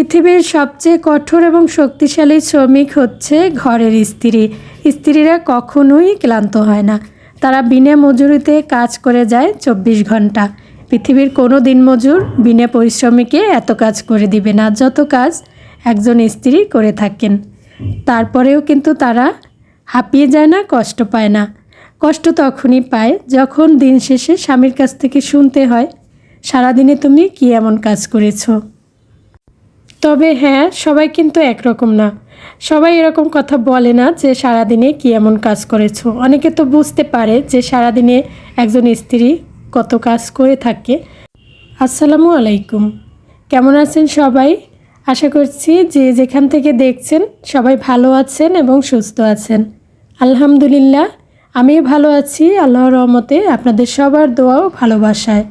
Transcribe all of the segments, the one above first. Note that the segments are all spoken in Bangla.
পৃথিবীর সবচেয়ে কঠোর এবং শক্তিশালী শ্রমিক হচ্ছে ঘরের স্ত্রী। স্ত্রীরা কখনোই ক্লান্ত হয় না। তারা বিনে মজুরিতে কাজ করে যায় চব্বিশ ঘণ্টা। পৃথিবীর কোনো দিনমজুর বিনে পরিশ্রমীকে এত কাজ করে দিবে না, যত কাজ একজন স্ত্রী করে থাকেন। তারপরেও কিন্তু তারা হাঁপিয়ে যায় না, কষ্ট পায় না। কষ্ট তখনই পায় যখন দিন শেষে স্বামীর কাছ থেকে শুনতে হয়, সারাদিনে তুমি কী এমন কাজ করেছ? তবে হ্যাঁ সবাই কিন্তু একরকম না। সবাই এরকম কথা বলে না যে সারাদিনে কি এমন কাজ করেছ। অনেকে তো বুঝতে পারে যে সারাদিনে একজন স্ত্রী কত কাজ করে থাকে। আসসালামু আলাইকুম। কেমন আছেন সবাই? আশা করছি যে যেখান থেকে দেখছেন সবাই ভালো আছেন এবং সুস্থ আছেন। আলহামদুলিল্লাহ আমি ভালো আছি। আল্লাহর রহমতে আপনাদের সবার দোয়াও ভালোবাসায়।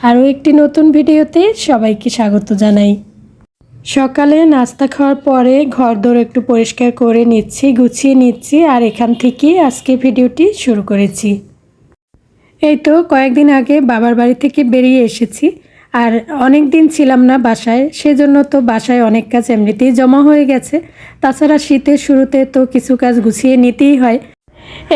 আরও একটি নতুন ভিডিওতে সবাইকে স্বাগত জানাই। সকালে নাস্তা খাওয়ার পরে ঘর ঘরদোর একটু পরিষ্কার করে নিচ্ছি, গুছিয়ে নিচ্ছি আর এখান থেকে আজকে ভিডিওটি শুরু করেছি। এই তো কয়েকদিন আগে বাবার বাড়ি থেকে বেরিয়ে এসেছি আর অনেক দিন ছিলাম না বাসায়, সেজন্য তো বাসায় অনেক কাজ এমনিতেই জমা হয়ে গেছে। তাছাড়া শীতের শুরুতে তো কিছু কাজ গুছিয়ে নিতেই হয়।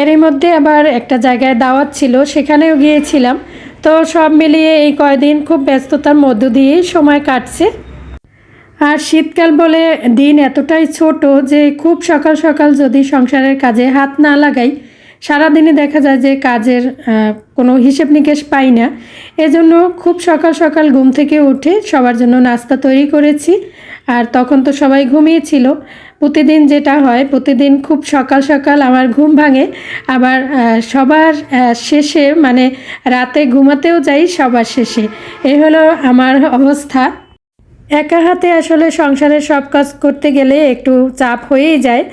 এরই মধ্যে আবার একটা জায়গায় দাওয়াত ছিল, সেখানেও গিয়েছিলাম। তো সব মিলিয়ে এই কয়দিন খুব ব্যস্ততার মধ্য দিয়েই সময় কাটছে। আর শীতকাল বলে দিন এতটাই ছোট যে খুব সকাল সকাল যদি সংসারের কাজে হাত না লাগাই, সারাদিনে দেখা যায় যে কাজের কোনো হিসেব নিকেশ পাই না। এজন্য খুব সকাল সকাল ঘুম থেকে উঠে সবার জন্য নাস্তা তৈরি করেছি। আর তখন তো সবাই ঘুমিয়েছিল। প্রতিদিন যেটা হয়, প্রতিদিন খুব সকাল সকাল আমার ঘুম ভাঙে। আবার সবার শেষে মানে রাতে ঘুমাতেও যাই সবার শেষে। এই হলো আমার অবস্থা। একা হাতে আসলে সংসারের সব কাজ করতে গেলে একটু চাপ হয়েই যায়।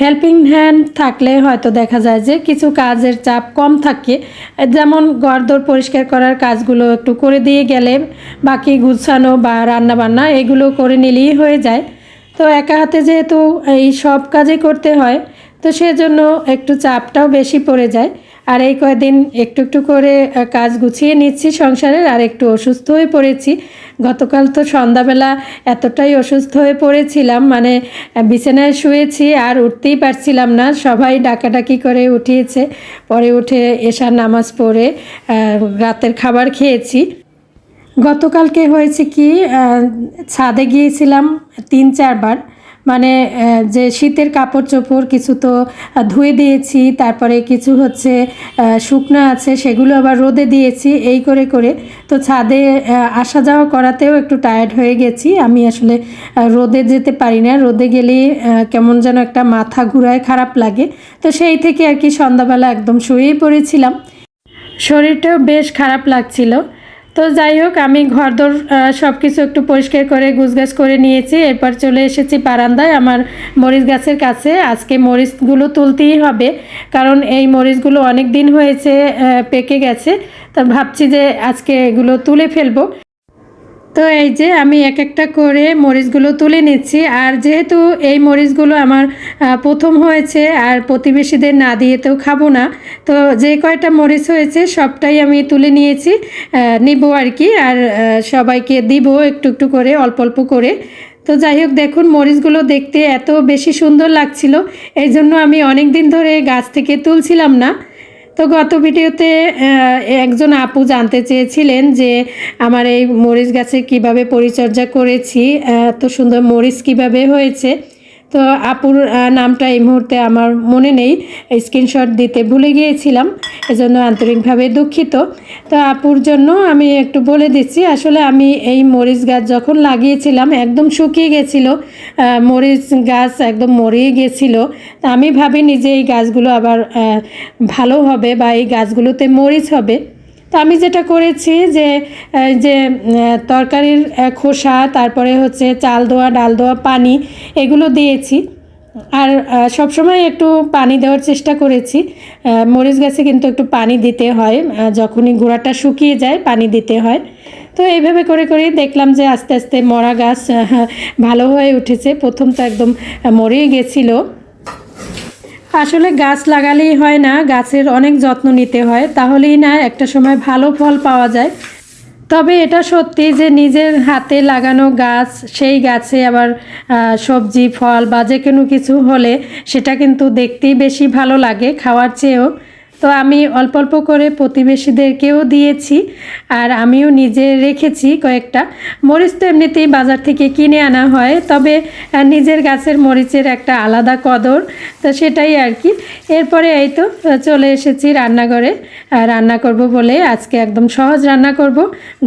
হেল্পিং হ্যান্ড থাকলে হয়তো দেখা যায় যে কিছু কাজের চাপ কম থাকে। যেমন ঘরদোর পরিষ্কার করার কাজগুলো একটু করে দিয়ে গেলে, বাকি গুছানো বা রান্না বান্না এগুলো করে নিলেই হয়ে যায়। তো একা হাতে যেহেতু এই সব কাজই করতে হয়, তো সেজন্য একটু চাপটাও বেশি পড়ে যায়। আর এই কয়দিন একটু একটু করে কাজ গুছিয়ে নিচ্ছি সংসারের, আর একটু অসুস্থ হয়ে পড়েছি। গতকাল তো সন্ধ্যাবেলা এতটাই অসুস্থ হয়ে পড়েছিলাম মানে বিছানায় শুয়েছি আর উঠতেই পারছিলাম না। সবাই ডাকাডাকি করে উঠিয়েছে। পরে উঠে এশার নামাজ পড়ে রাতের খাবার খেয়েছি। গতকালকে হয়েছে কি ছাদে গিয়েছিলাম তিন চারবার। মানে যে শীতের কাপড় চোপড় কিছু তো ধুয়ে দিয়েছি, তারপরে কিছু হচ্ছে শুকনো আছে, সেগুলো আবার রোদে দিয়েছি, এই করে করে। তো ছাদে আসা যাওয়া করাতেও একটু টায়ার্ড হয়ে গেছি। আমি আসলে রোদে যেতে পারি না। রোদে গেলে কেমন যেন একটা মাথা ঘুরায় খারাপ লাগে। তো সেই থেকে আর কি সন্ধ্যাবেলা একদম শুয়েই পড়েছিলাম। শরীরটাও বেশ খারাপ লাগছিল। তো যাই হোক, আমি ঘরদোর সব কিছু একটু পরিষ্কার করে গুছগাছ করে নিয়েছি। এরপর চলে এসেছি বারান্দায় আমার মরিচ গাছের কাছে। আজকে মরিচগুলো তুলতেই হবে, কারণ এই মরিচগুলো অনেক দিন হয়েছে পেকে গেছে। তো ভাবছি যে আজকে এগুলো তুলে ফেলব। তো এই যে আমি এক একটা করে মরিচগুলো তুলে নিচ্ছি। আর যেহেতু এই মরিচগুলো আমার প্রথম হয়েছে আর প্রতিবেশীদের না দিয়ে তো খাব না, তো যে কয়টা মরিচ হয়েছে সবটাই আমি তুলে নিয়েছি নিব আর কি। আর সবাইকে দিব একটু একটু করে, অল্প অল্প করে। তো যাই হোক, দেখুন মরিচগুলো দেখতে এত বেশি সুন্দর লাগছিল, এই জন্য আমি অনেক দিন ধরে গাছ থেকে তুলছিলাম না। তো গত ভিডিওতে একজন আপু জানতে চেয়েছিলেন যে আমার এই মরিচ গাছে কীভাবে পরিচর্যা করেছি এত সুন্দর মরিচ কীভাবে হয়েছে। তো আপুর নামটা এই মুহূর্তে আমার মনে নেই। স্ক্রিনশট দিতে ভুলে গিয়েছিলাম, এজন্য আন্তরিকভাবে দুঃখিত। তো আপুর জন্য আমি একটু বলে দিচ্ছি, আসলে আমি এই মরিচ গাছ যখন লাগিয়েছিলাম, একদম শুকিয়ে গেছিল। মরিচ গাছ একদম মরেই গেছিল। আমি ভাবিনি যে এই গাছগুলো আবার ভালো হবে বা এই গাছগুলোতে মরিচ হবে। তো আমি যেটা করেছি যে যে তরকারির খোসা, তারপরে হচ্ছে চাল দেওয়া ডাল দেওয়া পানি এগুলো দিয়েছি। আর সবসময় একটু পানি দেওয়ার চেষ্টা করেছি। মরিচ গাছে কিন্তু একটু পানি দিতে হয়। যখনই গোড়াটা শুকিয়ে যায়, পানি দিতে হয়। তো এইভাবে করে করে দেখলাম যে আস্তে আস্তে মরা গাছ ভালো হয়ে উঠেছে। প্রথম তো একদম মরেই গেছিল। আসলে গাছ লাগালেই হয় না, গাছের অনেক যত্ন নিতে হয়, তাহলেই না একটা সময় ভালো ফল পাওয়া যায়। তবে এটা সত্যি যে নিজের হাতে লাগানো গাছ, সেই গাছে আবার সবজি, ফল বা যে কোনো কিছু হলে সেটা কিন্তু দেখতেই বেশি ভালো লাগে, খাওয়ার চেয়েও। তো আমি অল্প অল্প করে প্রতিবেশীদেরকেও দিয়েছি আর আমিও নিজে রেখেছি কয়েকটা। মরিচ তো এমনিতেই বাজার থেকে কিনে আনা হয়, তবে নিজের গাছের মরিচের একটা আলাদা কদর, তো সেটাই আর কি। এরপরে এই তো চলে এসেছি রান্নাঘরে রান্না করব বলে আজকে একদম সহজ রান্না করব।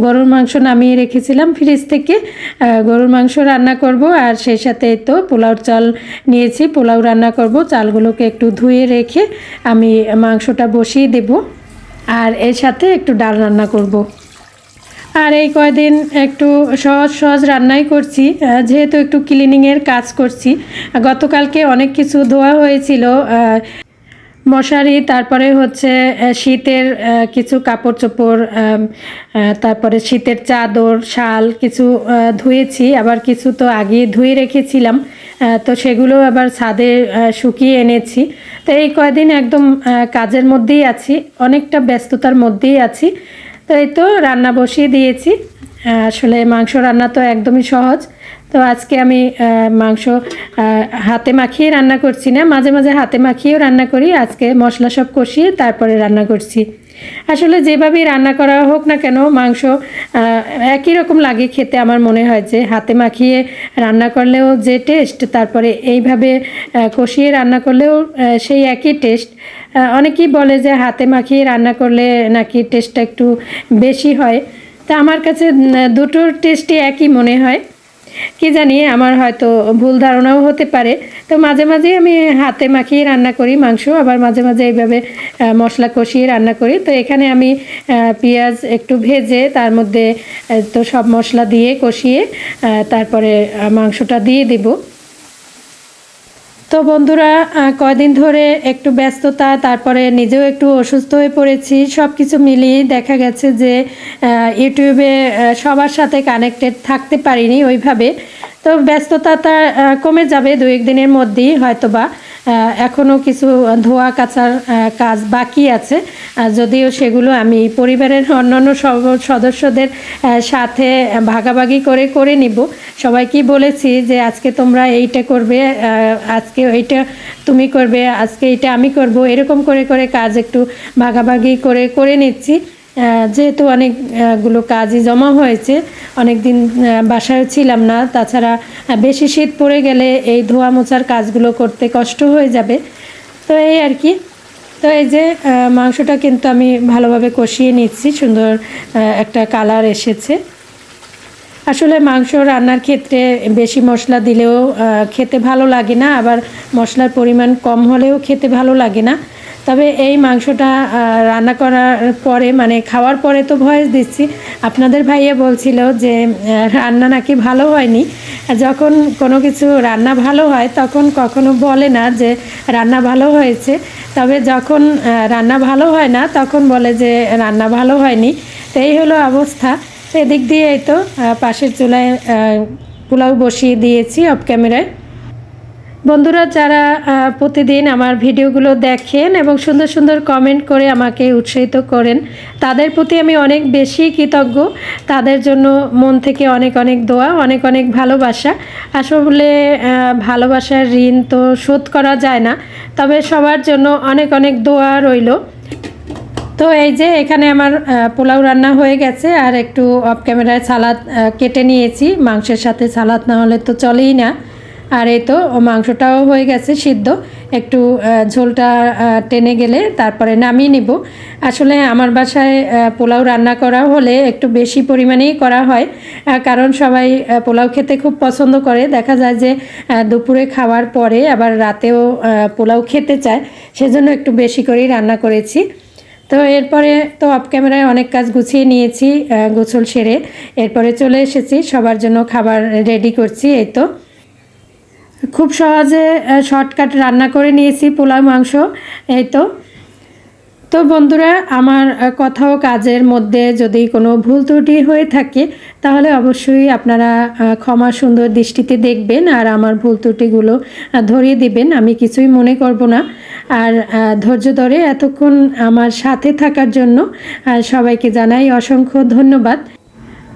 গরুর মাংস নামিয়ে রেখেছিলাম ফ্রিজ থেকে গরুর মাংস রান্না করব আর সেই সাথে তো পোলাওর চাল নিয়েছি, পোলাও রান্না করব, চালগুলোকে একটু ধুয়ে রেখে আমি মাংসটা বসিয়ে দেব আর এর সাথে একটু ডাল রান্না করব। আর এই কয়দিন একটু সহজ সহজ রান্নাই করছি যেহেতু একটু ক্লিনিংয়ের কাজ করছি। গতকালকে অনেক কিছু ধোয়া হয়েছিল মশারি, তারপরে হচ্ছে শীতের কিছু কাপড় চোপড় তারপরে শীতের চাদর, শাল কিছু ধুয়েছি। আবার কিছু তো আগে ধুয়ে রেখেছিলাম। তো সেগুলো আবার ছাদে শুকিয়ে এনেছি। তো এই কয়দিন একদম কাজের মধ্যেই আছি, অনেকটা ব্যস্ততার মধ্যেই আছি। তো এই তো রান্না বসিয়ে দিয়েছি। আসলে মাংস রান্না তো একদমই সহজ। তো আজকে আমি মাংস হাতে মাখিয়ে রান্না করছি না, মাঝে মাঝে হাতে মাখিয়েও রান্না করি। আজকে মশলা সব কষিয়ে তারপরে রান্না করছি। আসলে যেভাবেই রান্না করা হোক না কেন, মাংস একই রকম লাগে খেতে আমার মনে হয় যে হাতে মাখিয়ে রান্না করলেও যে টেস্ট তারপরে এইভাবে কষিয়ে রান্না করলেও সেই একই টেস্ট অনেকেই বলে যে হাতে মাখিয়ে রান্না করলে নাকি টেস্টটা একটু বেশি হয়। তা আমার কাছে দুটোর টেস্টই একই মনে হয়। কি জানি, আমার হয়তো ভুল ধারণাও হতে পারে। তো মাঝে মাঝে আমি হাতে মাখিয়ে রান্না করি মাংস, আবার মাঝে মাঝে এইভাবে মশলা কষিয়ে রান্না করি। তো এখানে আমি পেঁয়াজ একটু ভেজে তার মধ্যে তো সব মশলা দিয়ে কষিয়ে তারপরে মাংসটা দিয়ে দেবো। তো বন্ধুরা কয়দিন ধরে একটু ব্যস্ততা, তারপরে নিজেও একটু অসুস্থ হয়ে পড়েছি সব কিছু মিলিয়ে দেখা গেছে যে ইউটিউবে সবার সাথে কানেক্টেড থাকতে পারিনি ওইভাবে। তো ব্যস্ততাটা কমে যাবে দু এক দিনের মধ্যেই হয়তোবা। এখনও কিছু ধোয়া কাচার কাজ বাকি আছে। যদিও সেগুলো আমি পরিবারের অন্যান্য সদস্যদের সাথে ভাগাভাগি করে করে নিব। সবাইকেই বলেছি যে আজকে তোমরা এইটা করবে আজকে এইটা তুমি করবে, আজকে এইটা আমি করব, এরকম করে করে কাজ একটু ভাগাভাগি করে করে নিচ্ছি। যেহেতু অনেকগুলো কাজই জমা হয়েছে অনেক দিন বাসায় ছিলাম না, তাছাড়া বেশি শীত পড়ে গেলে এই ধোয়া মোছার কাজগুলো করতে কষ্ট হয়ে যাবে। তো এই আর কি। তো এই যে মাংসটা কিন্তু আমি ভালোভাবে কষিয়ে নিচ্ছি, সুন্দর একটা কালার এসেছে। আসলে মাংস রান্নার ক্ষেত্রে বেশি মশলা দিলেও খেতে ভালো লাগে না। আবার মশলার পরিমাণ কম হলেও খেতে ভালো লাগে না। তবে এই মাংসটা রান্না করার পরে মানে খাওয়ার পরে তো ভয়েস দিচ্ছি। আপনাদের ভাইয়া বলছিল যে রান্না নাকি ভালো হয়নি। যখন কোনো কিছু রান্না ভালো হয়, তখন কখনো বলে না যে, রান্না ভালো হয়েছে। তবে যখন রান্না ভালো হয় না, তখন বলে যে, রান্না ভালো হয়নি। তো এই হলো অবস্থা। এদিক দিয়ে তো পাশের চুলায় পোলাও বসিয়ে দিয়েছি অফ ক্যামেরায়। বন্ধুরা, যারা প্রতিদিন আমার ভিডিওগুলো দেখেন এবং সুন্দর সুন্দর কমেন্ট করে আমাকে উৎসাহিত করেন, তাদের প্রতি আমি অনেক বেশি কৃতজ্ঞ। তাদের জন্য মন থেকে অনেক অনেক দোয়া, অনেক অনেক ভালোবাসা। আসলে ভালোবাসার ঋণ তো শোধ করা যায় না, তবে সবার জন্য অনেক অনেক দোয়া রইল। তো এই যে এখানে আমার পোলাও রান্না হয়ে গেছে আর একটু অফ ক্যামেরায় সালাদ কেটে নিয়েছি। মাংসের সাথে সালাদ না হলে তো চলেই না। আর এই তো মাংসটাও হয়ে গেছে সিদ্ধ। একটু ঝোলটা টেনে গেলে তারপরে নামিয়ে নিব। আসলে আমার বাসায় পোলাও রান্না করা হলে একটু বেশি পরিমাণেই করা হয় কারণ সবাই পোলাও খেতে খুব পছন্দ করে। দেখা যায় যে দুপুরে খাওয়ার পরে আবার রাতেও পোলাও খেতে চায়। সেজন্য একটু বেশি করেই রান্না করেছি। তো এরপরে তো অফ ক্যামেরায় অনেক কাজ গুছিয়ে নিয়েছি গোসল সেরে। এরপরে চলে এসেছি সবার জন্য খাবার রেডি করছি এই তো। খুব সহজে শর্টকাট রান্না করে নিয়েছি পোলাও মাংস এই তো। তো বন্ধুরা আমার আহ, কথা ও কাজের মধ্যে যদি কোনো ভুল ত্রুটি হয়ে থাকে তাহলে অবশ্যই আপনারা ক্ষমা সুন্দর দৃষ্টিতে দেখবেন আর আমার ভুল ত্রুটিগুলো ধরিয়ে দিবেন। আমি কিছুই মনে করব না। আর ধৈর্য ধরে এতক্ষণ আমার সাথে থাকার জন্য সবাইকে জানাই অসংখ্য ধন্যবাদ।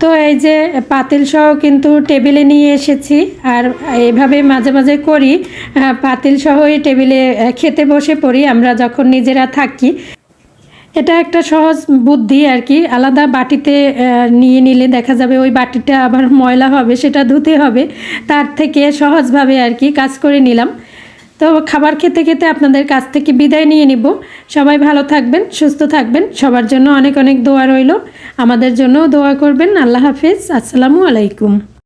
তো এই যে পাতিল সহ কিন্তু টেবিলে নিয়ে এসেছি, আর এভাবে মাঝে মাঝে করি পাতিল সহ এই টেবিলে খেতে বসে পড়ি আমরা যখন নিজেরা থাকি। এটা একটা সহজ বুদ্ধি আর কি, আলাদা বাটিতে নিয়ে নিলে দেখা যাবে ওই বাটিটা আবার ময়লা হবে, সেটা ধুতে হবে, তার থেকে সহজভাবে আর কি কাজ করে নিলাম। তো খাবার খেতে খেতে আপনাদের কাছ থেকে বিদায় নিয়ে নিব। সবাই ভালো থাকবেন, সুস্থ থাকবেন। সবার জন্য অনেক অনেক দোয়া রইল। আমাদের জন্য দোয়া করবেন। আল্লাহ হাফিজ। আসসালামু আলাইকুম।